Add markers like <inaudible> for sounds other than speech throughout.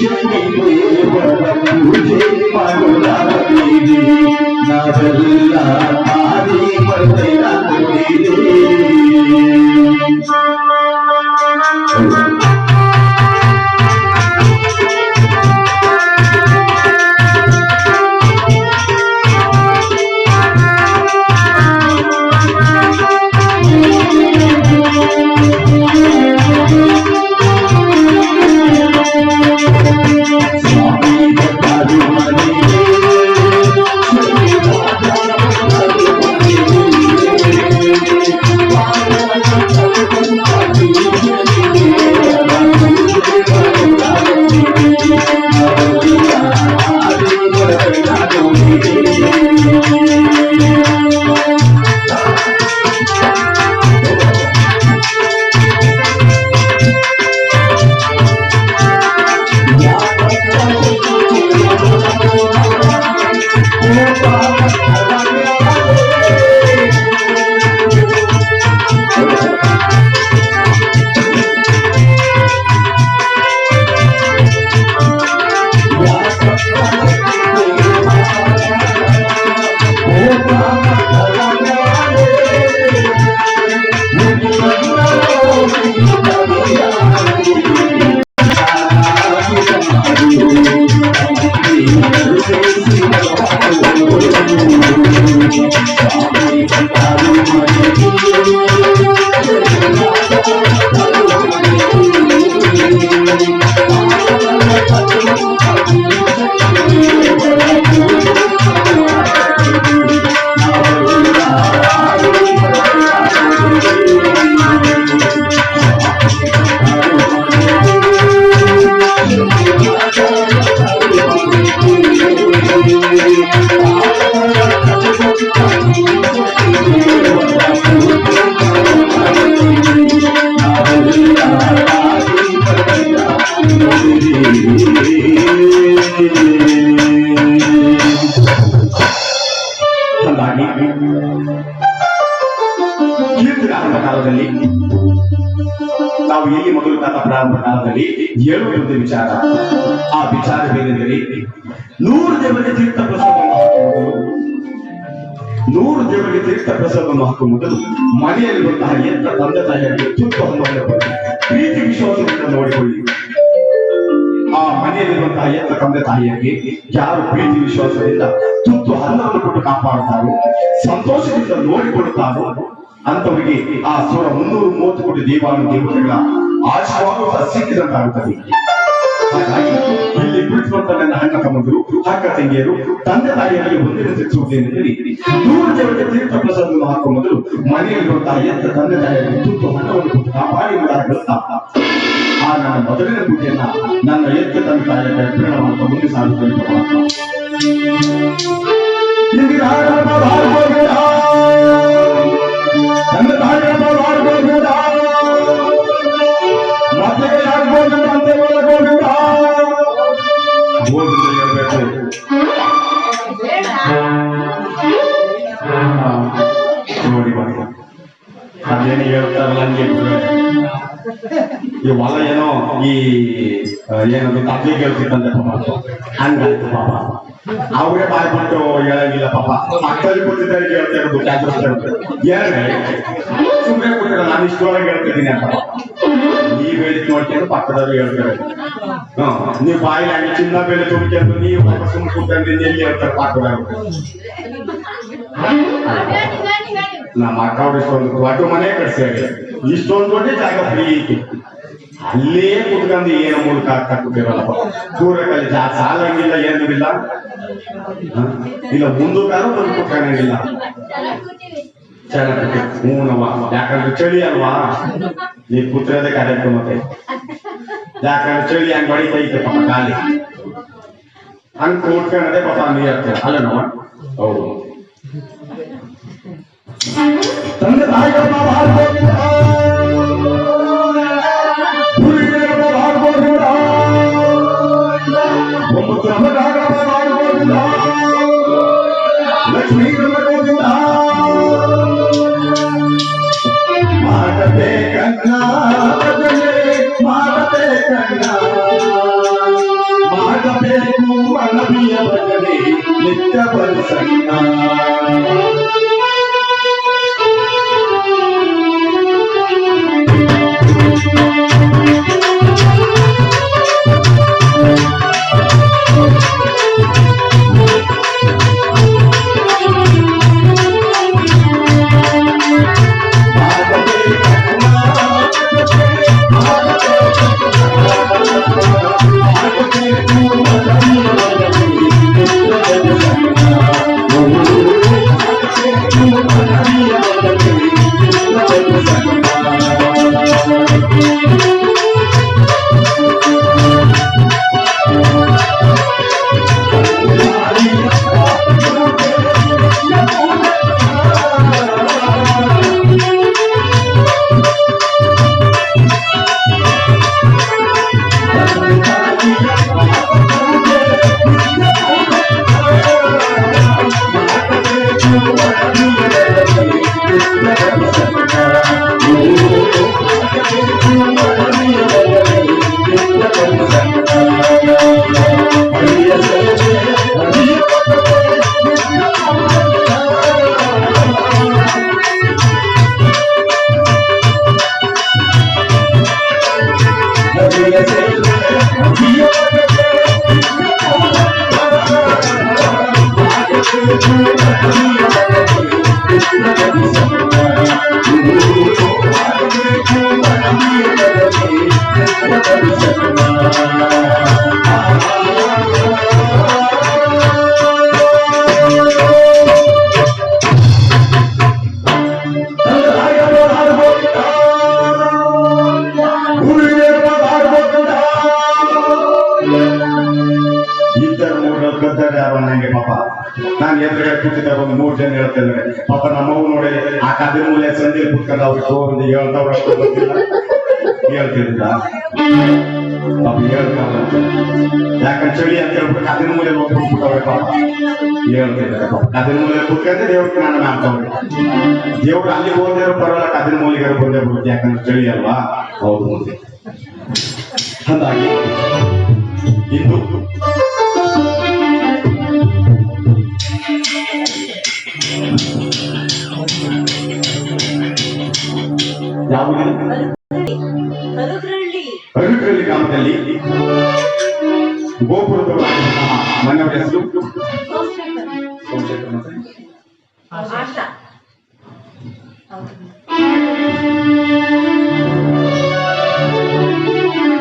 Thank you. ತೀರ್ಥ ಪ್ರಸಾದವನ್ನು ಮನೆಯಲ್ಲಿ ಬಂತಹ ಎಂತ ತಂದೆ ಹಣ್ಣನ್ನು ಕೊಡಿ. ಪ್ರೀತಿ ವಿಶ್ವಾಸವನ್ನು ನೋಡಿಕೊಳ್ಳಿ ಆ ಮನೆಯಲ್ಲಿರುವಂತಹ ಎಂತ ತಂದೆ ತಾಯಿಯರಿಗೆ ಯಾರು ಪ್ರೀತಿ ವಿಶ್ವಾಸದಿಂದ ತುತ್ತು ಅನ್ನವನ್ನು ಕೊಟ್ಟು ಕಾಪಾಡುತ್ತಾರೋ ಸಂತೋಷದಿಂದ ನೋಡಿಕೊಳ್ಳುತ್ತಾರೋ ಅಂತವರಿಗೆ ಆ ಸೋಳ ಮುನ್ನೂರು ಮೂವತ್ತು ಕೋಟಿ ದೇವಾನು ದೇವತೆಗಳ ಆಶೀರ್ವಾದ ಸಿಕ್ಕಿದಂತಾಗುತ್ತದೆ ಹಾಗಾಗಿ ಇಲ್ಲಿ ಕುಳಿತುಕೊಂಡ ನನ್ನ ಅಣ್ಣ ತಮ್ಮಂದರು ಅಕ್ಕ ತಂಗಿಯರು ತಂದೆ ತಾಯಿಯರಿಗೆ ಒಂದಿನ ತಿಳಿಸುವುದೇನೆಂದರೆ ನೂರು ಜನರಿಗೆ ತೀರ್ಥ ಪ್ರಸಾದವನ್ನು ಹಾಕುವ ಮೊದಲು ಮನೆಯಲ್ಲಿರುವಂತಹ ಎತ್ತ ತಂದೆ ತಾಯಿಯರಿಗೆ ತುತ್ತು ಹಣವನ್ನು ಕಾಪಾಡಿ ಹೇಳುತ್ತಾ ಆ ನನ್ನ ಮೊದಲಿನ ಪೂಜೆಯನ್ನ ನನ್ನ ಎತ್ತ ತಂದೆ ತಾಯಿಯ ಮಾಡ್ತಾ ಮುಂದೆ ಭಾರ್ಗವಿದ, ತಂದೆ ತಾಯಿಯಮ್ಮ ಈ ಹೊಲ ಏನೋ ಈ ಏನದು ತಪ್ಲಿ ಕೇಳ್ತಿತ್ತಂತೆ ಪಾಪ. ಹಂಗಾಯ್ತು ಪಾಪ. ಅವರೇ ಬಾಯ್ ಬಿಟ್ಟು ಹೇಳಂಗಿಲ್ಲ ಪಾಪ. ಮಕ್ಕಳಿಗೆ ಕೊಟ್ಟಿದ್ದಾರೆ ಹೇಳ್ತಾ ಇರೋದು ಕ್ಯಾನ್ಸರ್ ಏನೇ? ಸುಮ್ಮನೆ ಕೊಟ್ಟಿರ ನಾನು ಇಷ್ಟೊಳಗೆ ಹೇಳ್ತಿದ್ದೀನಿ ಅಂತ ನೀವ್ ಹೇಳಿದ್ ನೋಡ್ಕೊಂಡು ಪಕ್ಕದವ್ರು ಹೇಳ್ತಾರೆ ನೀವು ಬಾಯಿ ಹಂಗೆ ಚಿನ್ನ ಬೆಲೆ ತುಂಬಿಕೊಂಡು ನೀವು ಸುಮ್ಮನೆ ಕೂತ್ಕೊಂಡು ಎಲ್ಲಿ ಹೇಳ್ತಾರೆ ಪಕ್ಕದವ್ರು ನಮ್ಮ ಅಕ್ಕ ಇಷ್ಟೊಂದು ದೊಡ್ಡ ಮನೆ ಕಟ್ಸಿ ಇಷ್ಟೊಂದು ದೊಡ್ಡ ಜಾಗ ಫ್ರೀ ಐತಿ ಅಲ್ಲೇ ಕುತ್ಕೊಂಡು ಏನು ಮೂಲಕ ಕಟ್ಟಿರಲ್ಲ ದೂರದಲ್ಲಿ ಜಾ ಸಾಲಂಗಿಲ್ಲ ಏನೂ ಇಲ್ಲ ಹ? ಇಲ್ಲ ಮುಂದಕ್ಕಾದ್ರೂ ಬಂದು ಕುತ್ಕೊಳ್ಳಂಗಿಲ್ಲ ಚೆನ್ನಾಗಿ ಹ್ಞೂನವ್ವ ಯಾಕಂದ್ರೆ ಚಳಿ ಅಲ್ವಾ? ನೀ ಕೂತಿರೋದೇ ಕಾರ್ಯಕ್ರಮಕ್ಕೆ ಯಾಕಂದ್ರೆ ಚಳಿ ಹಂಗ್ ಹೊಡಿತೈತೆ ಪಾಪ ಖಾಲಿ. ಹಂಗ್ ಕೂತ್ಕೊಳ್ಳೋದೇ ಪಾಪ ನೀರ್ ಹಾಕ್ತಾರೆ ಅಲ್ಲ ನಾವು ಹೌದು. ತಂದೆ ತಾಯಿಗಳನ್ನ ಅವ್ರಿಗೆ ಒಂದು ಗೊತ್ತಿಲ್ಲ ಹೇಳ್ತಿದ್ರ ಪಾಪ ಯಾಕಂದ್ರೆ ಚಳಿ ಅಂತ ಹೇಳ್ಬಿಟ್ಟು ಕದಿನ ಮೂಲೆ ಹೋಗ್ಬಿಟ್ಬಿಟ್ಟವ್ರೆ ಪಾಪ ಕದಿನ ಮೂಲೆ ಕೂತ್ಕೊಂಡ್ರೆ ದೇವ್ರಿಗೆ ನಾನು ಮಾಡ್ತಾವ್ರೆ ದೇವ್ರು ಅಲ್ಲಿ ಹೋದ್ರೆ ಪರವಾಗಿಲ್ಲ ಕದಿನ ಮೂಲಿಗೆ ಬಂದೇ ಯಾಕಂದ್ರೆ ಚಳಿ ಅಲ್ವಾ ಹೌದು ಇಂದು ಯಾವುದೇ ಕರುಗ್ರಳ್ಳಿ ಗ್ರಾಮದಲ್ಲಿ ಗೋಪುರದ ಮನೆಯವರ ಹೆಸರು? ಆಶಾ.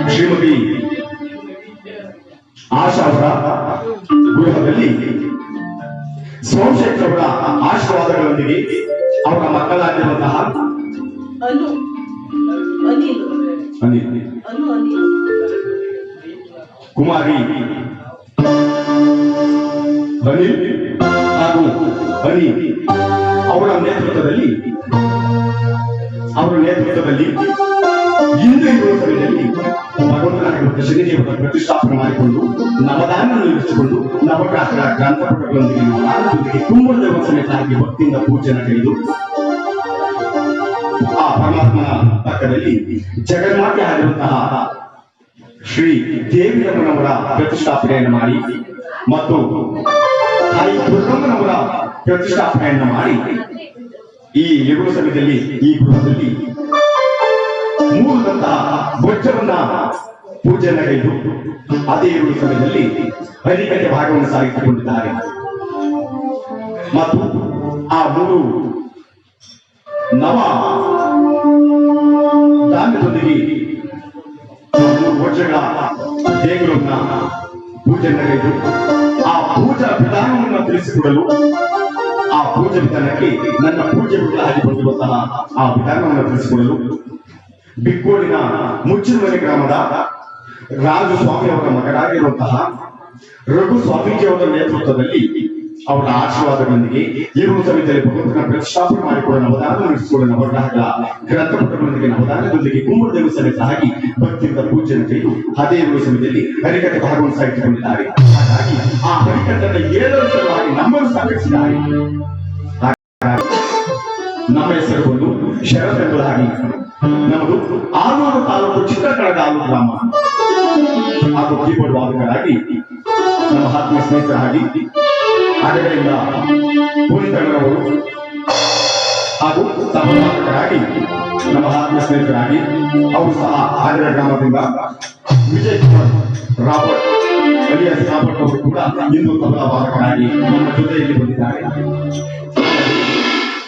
ಶ್ರೀಮತಿ ಆಶಾ ಅವರ ಗೃಹದಲ್ಲಿ ಸೋಮಶೇಖರ್ ಅವರ ಆಶೀರ್ವಾದಗಳೊಂದಿಗೆ ಅವರ ಮಕ್ಕಳಾಗಿರುವಂತಹ ಅನು. ಅನಿಲ್. ಅನಿಲ್. ಅನು ಅನಿಲ್. ಕುಮಾರಿ. ಅನಿಲ್ ಹಾಗೂ ಅನಿ ಅವರ ನೇತೃತ್ವದಲ್ಲಿ ಅವರ ನೇತೃತ್ವದಲ್ಲಿ ಇಂದು ಇರುವ ಸಮಯದಲ್ಲಿ ಭಗವಂತನಾಗಿರುವ ಶನಿದೇವರ ಪ್ರತಿಷ್ಠಾಪನೆ ಮಾಡಿಕೊಂಡು ನವದಾನವನ್ನು ನಿರ್ಮಿಸಿಕೊಂಡು ನವಗ್ರಹಗಳ ಗ್ರಂಥಪಟಗಳೊಂದಿಗೆ ನವದಾನದೊಂದಿಗೆ ಕುಂಭದೇವ ಸಮೇತರಾಗಿ ಭಕ್ತಿಯಿಂದ ಪೂಜೆ ಆ ಪರಮಾತ್ಮನ ಪಕ್ಕದಲ್ಲಿ ಜಗನ್ಮಾತೆ ಆಗಿರುವಂತಹ ಶ್ರೀ ದೇವಿರಮ್ಮನವರ ಪ್ರತಿಷ್ಠಾಪನೆಯನ್ನು ಮಾಡಿ ಮತ್ತು ತಾಯಿ ದುರ್ಗಮ್ಮನವರ ಪ್ರತಿಷ್ಠಾಪನೆಯನ್ನು ಮಾಡಿ ಈ ಇರುವ ಸಮಯದಲ್ಲಿ ಈ ಗೃಹದಲ್ಲಿ ಮೂಲದಂತಹ ಭಜ್ಜವನ್ನ ಪೂಜೆಯನ್ನು ಕೈದು ಅದೇ ಇರುವ ಸಮಯದಲ್ಲಿ ಹರಿಕತೆ ಭಾಗವನ್ನು ಸಾಗಿಸಿಕೊಂಡಿದ್ದಾರೆ. ಮತ್ತು ಆ ಮೂರು ನವ ಧಾನ್ಯದೊಂದಿಗೆ ಮೂರು ವರ್ಷಗಳ ದೇಗುಲನ್ನ ಪೂಜೆ ನಡೆಯಿತು ಆ ಪೂಜಾ ವಿಧಾನವನ್ನು ತಿಳಿಸಿಕೊಡಲು ಆ ಪೂಜಾ ವಿಧಾನಕ್ಕೆ ನನ್ನ ಪೂಜೆ ವಿಧಾನ ಬಂದಿರುವಂತಹ ಆ ವಿಧಾನವನ್ನು ತಿಳಿಸಿಕೊಡಲು ಬಿಕ್ಕೋಡಿನ ಮುಚ್ಚಿನಮನೆ ಗ್ರಾಮದ ರಾಜು ಸ್ವಾಮಿ ಅವರ ಮಗನಾಗಿರುವಂತಹ ರಘು ಸ್ವಾಮೀಜಿ ಅವರ ನೇತೃತ್ವದಲ್ಲಿ ಅವರ ಆಶೀರ್ವಾದಗಳೊಂದಿಗೆ ಇರುವ ಸಮಯದಲ್ಲಿ ಭಗವಂತನ ಪ್ರತಿಷ್ಠಾಪನೆ ಮಾಡಿಕೊಳ್ಳ ನವದಾನ ನಡೆಸಿಕೊಳ್ಳ ನವಗ್ರಹಗಳ ಗ್ರಂಥಪಟಗಳೊಂದಿಗೆ ನವದಾನದೊಂದಿಗೆ ಕುಂಭದೇವ ಸಮೇತ ಆಗಿ ಭಕ್ತಿಯಿಂದ ಪೂಜನೆ ತೆಗೆದು ಅದೇ ಇರುವ ಸಮಯದಲ್ಲಿ ಹರಿಕತೆ ಭಾಗವನ್ನು ಸಾಗಿಸಿಕೊಂಡಿದ್ದಾರೆ. ಹಾಗಾಗಿ ಆ ಹರಿಕಟ್ಟದ ಏಳರ ಸಲುವಾಗಿ ನಮ್ಮನ್ನು ಸ್ಥಾಪಿಸಿದ್ದಾರೆ ನಮ್ಮ ಹೆಸರು ಒಂದು ಶರತ್ ಎಂಬುದಾಗಿ ನಮ್ಮದು ಆಲೂರು ತಾಲೂಕು ಚಿತ್ರಕಳಗಾಲು ಗ್ರಾಮ ಹಾಗೂ ಕೀಬೋರ್ಡ್ ವಾದಕರಾಗಿ ನಮ್ಮ ಆತ್ಮ ಸ್ನೇಹಿತರಾಗಿ ಅದರಿಂದ ಅವರು ಹಾಗೂ ಸಮಾಜಕರಾಗಿ ನಮ್ಮ ಆತ್ಮ ಸ್ನೇಹಿತರಾಗಿ, ಅವರು ಸಹ ಆಗಿರ ಗ್ರಾಮದಿಂದ Vijay Kumar Robert alias Robert ಅವರು ಕೂಡ ಇಂದು ತಬಲಾ ವಾದಕರಾಗಿ ನಮ್ಮ ಜೊತೆಯಲ್ಲಿ ಬಂದಿದ್ದಾರೆ.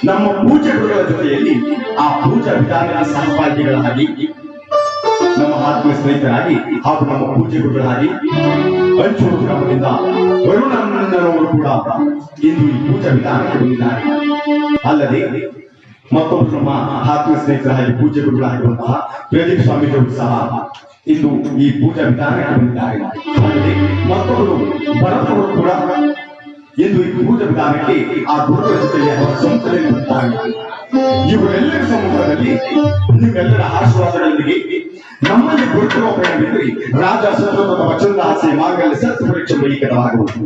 ನಮ್ಮ ಪೂಜೆ ಗುರುಗಳ ಜೊತೆಯಲ್ಲಿ ಆ ಪೂಜಾ ವಿಧಾನ ಸಹಭಾಗಿಗಳಾಗಿ, ನಮ್ಮ ಆತ್ಮ ಸ್ನೇಹಿತರಾಗಿ ಹಾಗೂ ನಮ್ಮ ಪೂಜೆ ಅಂಚೂರು ಗ್ರಾಮದಿಂದ ವರುಣಣ್ಣನವರು ಕೂಡ ಇಂದು ಈ ಪೂಜಾ ವಿಧಾನಕ್ಕೆ ಬಂದಿದ್ದಾರೆ. ಅಲ್ಲದೆ ಮತ್ತೊಬ್ಬರು ನಮ್ಮ ಪೂಜೆ ಸ್ನೇಹಿತರಾಗಿ ಗುರುಗಳಾಗಿರುವಂತಹ ಪ್ರದೀಪ್ ಸ್ವಾಮಿಗಳು ಸಹ ಇಂದು ಈ ಪೂಜಾ ವಿಧಾನಕ್ಕೆ ಬಂದಿದ್ದಾರೆ. ಅಲ್ಲದೆ ಮತ್ತೊಬ್ಬರು ಭರತವರು ಕೂಡ ಇಂದು ಈ ಪೂಜಾ ವಿಧಾನಕ್ಕೆ ಆ ಗುರುಗಳ ಜೊತೆಗೆ ಅವರ ಸಂಸ್ಥೆಯಲ್ಲಿ ಇವರೆಲ್ಲರ ಸಮುದ್ರದಲ್ಲಿ ನಿಮ್ಮೆಲ್ಲರ ಆಶೀರ್ವಾದಗಳೊಂದಿಗೆ ಗುರುತಿರುವ ಪ್ರಯಾಣವಿದ್ದರೆ ರಾಜ ಸತ್ವದ ವಚನದ ಆಸೆ ಮಾರ್ಗದಲ್ಲಿ ಸತ್ಯ ಪರೀಕ್ಷೆ ಬೈಕರವಾಗುವುದು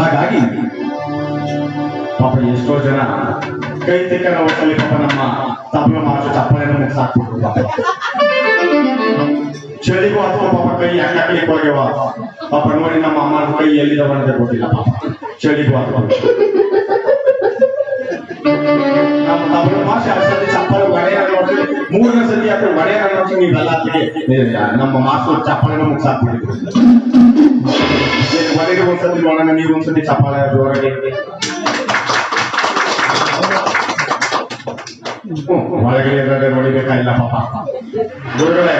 ಹಾಗಾಗಿ ಪಾಪ ಎಷ್ಟೋ ಜನ ಕೈ ತಿಕ್ಕನ ಒಟ್ಟಲ್ಲಿ ಪಾಪ ನಮ್ಮ ತಪ್ಪಲ ಮಾತು ಚಪ್ಪಲಿನ ಮುಗಿಸಾಕ್ಬಿಟ್ರು ಪಾಪ ಚಳಿಗೂ ಅಥವಾ ಪಾಪ ಕೈ ಅಕ್ಕಳಿಗೆ ಹೋಗ್ಯವ ಪಾಪ ನೋಡಿ ನಮ್ಮ ಅಮ್ಮನ ಕೈ ಎಲ್ಲಿದವ ಅಂತ ಗೊತ್ತಿಲ್ಲ ಪಾಪ ಚಳಿಗೂ ಅಥವಾ ನಮ್ಮ ತಮಿಳು ಭಾಷೆ ಅಷ್ಟೊಂದು ಚಪ್ಪಲು ಒಡೆಯ ಮೂರನೇ ಸತಿ ಅಥವಾ ಒಡೆಯ ಅನ್ನೋದು ನೀವೆಲ್ಲ ನಮ್ಮ ಮಾಸ್ಟರ್ ಚಪ್ಪಲಿನ ಮುಗಿಸಾಕ್ಬಿಟ್ಟಿದ್ರು ಒಡೆಗೆ ಒಂದ್ಸತಿ ನೋಡೋಣ ನೀವು ಒಂದ್ಸತಿ ಚಪ್ಪಾಳೆ ಜೋರಾಗಿ ಹ್ಮ್, ಒಳಗಡೆ ಇರೋದೇ ನೋಡಿಬೇಕಾಗಿಲ್ಲ ಪಾಪ ಗುರುಗಳೇ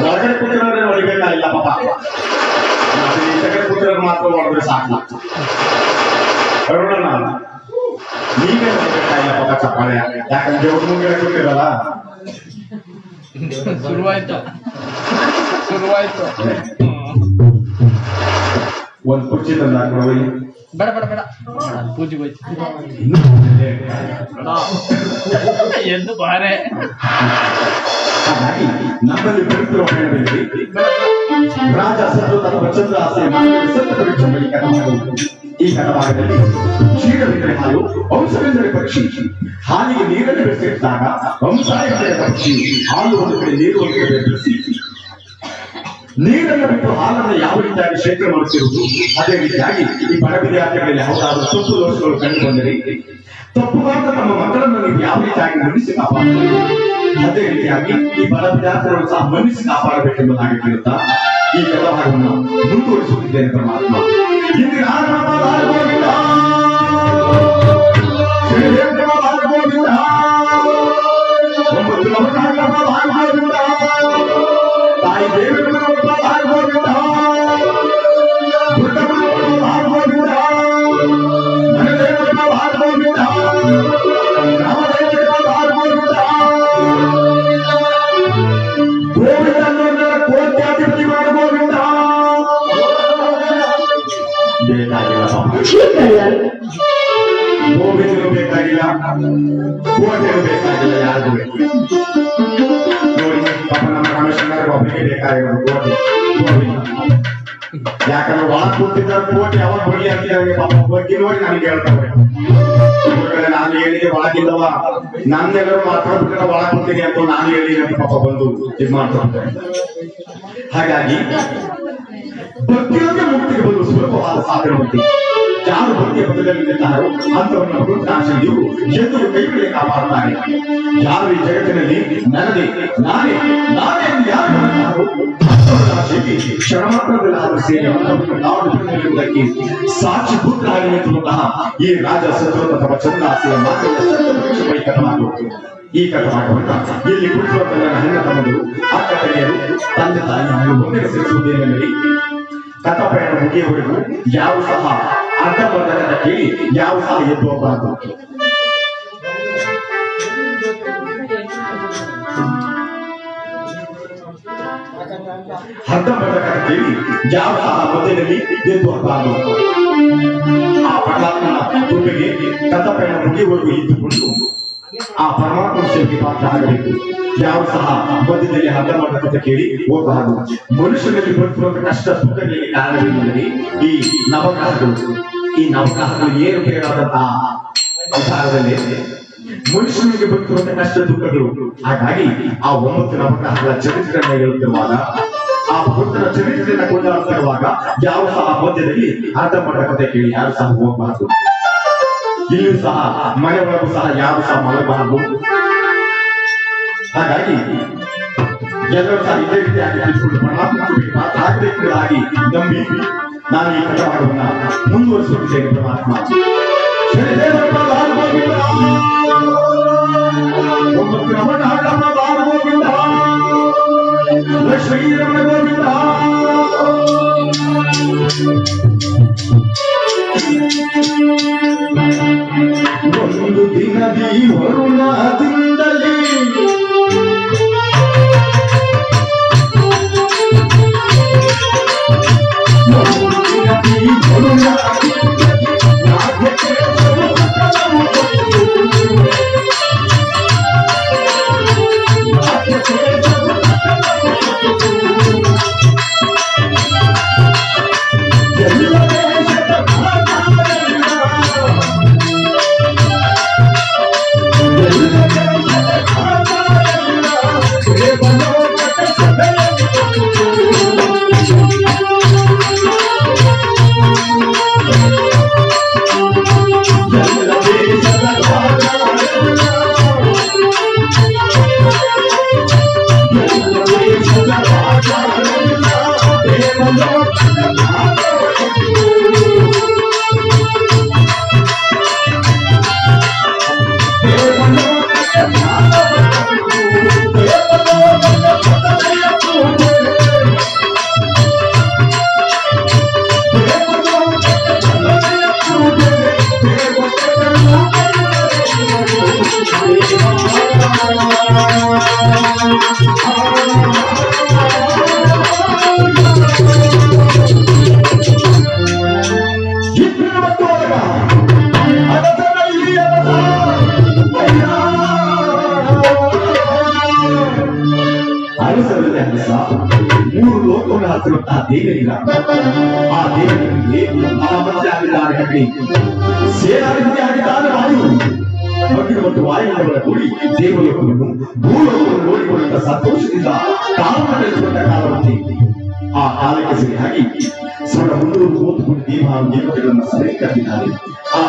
ಹೊರಗಡೆ ಪುತ್ರರನ್ನು ನೋಡಿಬೇಕಾಗಿಲ್ಲ ಪಾಪ. ಮತ್ತೆ ಪುತ್ರರು ಮಾತ್ರ ನೋಡಿದ್ರೆ ಸಾಕು. ಅರುಣನ ನೀವೇ ನೋಡ್ಬೇಕಾಗಿಲ್ಲ ಪಾಪ ಚಪ್ಪಾಳೆ. ಯಾಕಂದ್ರೆ ದೇವ್ರ ಮುಂದೆ ಕೊಟ್ಟಿರಲ್ಲ ಶುರುವಾಯ್ತು. ಶುರುವಾಯ್ತು. ಒಂದ್ ಕುರ್ಚಿ ತಂದು ಹಾಕೊಡವಿ ಬೇಡ ಬೇಡ ಬೇಡ. ಪೂಜೆಗೆ ಹೋಯ್ತು. <laughs> ಬಾರೆ. ಹಾಗಾಗಿ ನಮ್ಮಲ್ಲಿ ಬರುತ್ತಿರುವ ಹೆಣ್ಣಲ್ಲಿ ರಾಜ ಸತ್ತು ತನ್ನ ವಚನದ ಕಥಮಾಡುವುದು ಈ ಕಥಭಾಗದಲ್ಲಿ ಕ್ಷೀರವಿದ್ದರೆ ಹಾಲು, ವಂಶವೆಂದರೆ ಪಕ್ಷಿ. ಹಾಲಿಗೆ ನೀರನ್ನು ಬೆಳೆಸಿದಾಗ ವಂಶ ಪಕ್ಷಿ. ಹಾಲು ಒಂದು ಕಡೆ, ನೀರು ಒಂದು ಕಡೆ ಬೆಳೆಸಿ. ನೀರನ್ನು ಬಿಟ್ಟು ಹಾಲನ್ನು ಯಾವ ರೀತಿಯಾಗಿ ಶೇಖರಣೆ ಮಾಡುತ್ತಿರುವುದು? ಅದೇ ರೀತಿಯಾಗಿ ಈ ಬಡ ವಿದ್ಯಾರ್ಥಿಗಳಲ್ಲಿ ಯಾವುದಾದ್ರೂ ತಪ್ಪು ದೋಷಗಳು ಕಂಡು ಬಂದರೆ ತಪ್ಪು ಮಾಡಿದ ನಮ್ಮ ಮಕ್ಕಳನ್ನು ನೀವು ಯಾವ ರೀತಿಯಾಗಿ ನಡೆಸಿ ಕಾಪಾಡಬೇಕು ಅದೇ ರೀತಿಯಾಗಿ ಈ ಬಡ ವಿದ್ಯಾರ್ಥಿಗಳನ್ನು ಸಹ ಮನ್ನಿಸಿ ಕಾಪಾಡಬೇಕೆಂಬುದಾಗಿ ಕೇಳುತ್ತಾ ಈ ಕಥಾಭಾಗವನ್ನು ಮುಂದುವರಿಸುತ್ತಿದ್ದೇನೆ ಪರಮಾತ್ಮ. ಇಂದಿನ ಯಾಕಂದ್ರೆ ಒಳ ಕೂತಿದ್ದ ಕೋಟಿ ಬರಲಿ ಅಂತ ನನಗೆ ಪಾಪ ಬಗ್ಗೆ ನೋಡಿ ನನಗೆ ಹೇಳ್ತಾರೆ ನಾನು ಹೇಳಿದೆ ಒಳಗಿಲ್ಲವ ನನ್ನೆಲ್ಲರೂ ಮಾತಾಡ್ಬಿಟ್ರೆ ಒಳ ಕೂತೀನಿ ಅಂತ ನಾನು ಹೇಳಿದೆ ಪಾಪ ಬಂದು ಇದು ಮಾಡ್ತಾರೆ ಹಾಗಾಗಿ ಭಕ್ತಿಯೊಂದೇ ಮುಕ್ತಿಗೆ ಬಂದು ಸುಲಭವಾದ ಸಾಧನವಂತೆ ಯಾರು ಭಕ್ತಿಯ ಪದದಲ್ಲಿ ನಿಂತಾರೋ ಅಂತವನ್ನು ಭಗವಂತನಾಶಿಯು ಎಂದು ಕೈ ಮೇಲೆ ಕಾಪಾಡುತ್ತಾರೆ ಯಾರು ಈ ಜಗತ್ತಿನಲ್ಲಿ ನನಗೆ, ನಾನೇ ನಾನೇ ಯಾರು ನಂಬುತ್ತಾರೋ ಅಂತವನಾಶಿಗೆ ಕ್ಷಣಮಾತ್ರದಲ್ಲಾದರೂ ಸೇರಿ ಅಂತವನ್ನು ನಾವು ನಿಲ್ಲುವುದಕ್ಕೆ ಸಾಕ್ಷಿ ಪುತ್ರರಾಗಿ ನಿಂತಿರುವಂತಹ ಈ ರಾಜ ಸತ್ವದ ತಮ್ಮ ಚಂದಾಸೆಯ ಈ ಸತ್ಯ ಕಥಮಾಡುವುದು ಈ ಕಥಮಾಟವನ್ನ ಇಲ್ಲಿ ಕುಳಿತಿರುವ ನನ್ನ ಹೆಣ್ಣ ತಮ್ಮಂದಿರು ಅಕ್ಕ ತಂಗಿಯರು ತಂದೆ ತಾಯಿಯನ್ನು ಮುಂದೆ ಸೇರಿಸುವುದೇನೆಂದರೆ ಪ್ರಯಾಣ ಮುಗಿಯುವವರೆಗೂ ಯಾವ ಸಹ ಅರ್ಧಂಬರ್ಧ ಕಥೆ ಕೇಳಿ ಯಾವ ಸಹ ಎದ್ದು ಹೋಗಬಾರದು ಕಥೆ ಕೇಳಿ, ಯಾವ ಸಹ ಮಧ್ಯದಲ್ಲಿ ಎದ್ದು ಹೋಗಬಾರದು ಆ ಪರಮಾತ್ಮನ ಕೃಪೆಗೆ ಕಥಪಯಣ ಮುಗಿಯುವವರೆಗೂ ಇದ್ದುಕೊಂಡು ಆ ಪರಮಾತ್ಮ ಸೇವೆಗೆ ಪಾತ್ರ ಆಗಬೇಕು. ಯಾವ ಸಹ ಮಧ್ಯದಲ್ಲಿ ಹಗ್ಗ ಮಾಡತಕ್ಕಂಥ ಕೇಳಿ ಹೋಗಬಾರದು. ಮನುಷ್ಯನಲ್ಲಿ ಬರುತ್ತಿರುವ ಕಷ್ಟ ಸುಖಗಳಿಗೆ ಕಾರಣವೇನೆಂದರೆ ಈ ನವಗ್ರಹಗಳು. ಈ ನವಗ್ರಹಗಳು ಏನು ಬೇಡಾದಂತಹ ವಿಚಾರದಲ್ಲಿ ಮನುಷ್ಯನಿಗೆ ಬರುತ್ತಿರುವ ಕಷ್ಟ ದುಃಖಗಳು. ಹಾಗಾಗಿ ಆ ಒಂಬತ್ತು ನವಗ್ರಹಗಳ ಚರಿತ್ರೆಯನ್ನು ಹೇಳುತ್ತಿರುವಾಗ, ಆ ಭಕ್ತರ ಚರಿತ್ರೆಯನ್ನು ಕೊಂಡಾಡುತ್ತಿರುವಾಗ ಯಾವ ಸಹ ಮಧ್ಯದಲ್ಲಿ ಅರ್ಥ ಕಥೆ ಕೇಳಿ, ಯಾರು ಸಹ ಹೋಗಬಾರದು. ಇಲ್ಲಿಯೂ ಸಹ ಮನೆ ಒಳಗೂ ಸಹ ಯಾರು ಸಹ ಮಲಗಬಾರದು ಹಾಗಾಗಿ ಎಲ್ಲರೂ ಸಹ ಇದೇ ರೀತಿಯಾಗಿ ತಿಳಿಸಿಕೊಂಡು ಪರಮಾತ್ಮನಿಗೆ ನಂಬಿ ನಾನು ಈ ಕಥಾಭಾಗವನ್ನ ಮುಂದುವರಿಸುತ್ತಿದ್ದೇನೆ ಪರಮಾತ್ಮ. ಶನಿದೇವರ ಗೋವಿಂದ ಒಂಬತ್ತು ನಮನ ಹಗ್ಗಮ್ಮ ಬಾಳ ಗೋವಿಂದ ಲೋಕವನ್ನು ಹತ್ತಿರುವಂತಹ ದೇವರಿಲ್ಲ ಆ ದೇವರಿಗೆ ಮಹಾಮಂತ್ರಿ ಆಗಿದ್ದಾರೆ ಕಟ್ಟಿ ಸೇನಾಧಿಪತಿ ಆಗಿದ್ದಾರೆ ವಾಯು ಅಗ್ನಿ ಮತ್ತು ವಾಯುಗಳ ಕೂಡಿ ದೇವಲೋಕವನ್ನು ಭೂಲೋಕವನ್ನು ನೋಡಿಕೊಳ್ಳುವಂತ ಸಂತೋಷದಿಂದ ಕಾಲ ನಡೆಸುವಂತ ಕಾಲವನ್ನೇ ಆ ಕಾಲಕ್ಕೆ ಸರಿಯಾಗಿ ಸಾವಿರದ ಮುನ್ನೂರ ಮೂವತ್ತು ಕೋಟಿ ದೇವ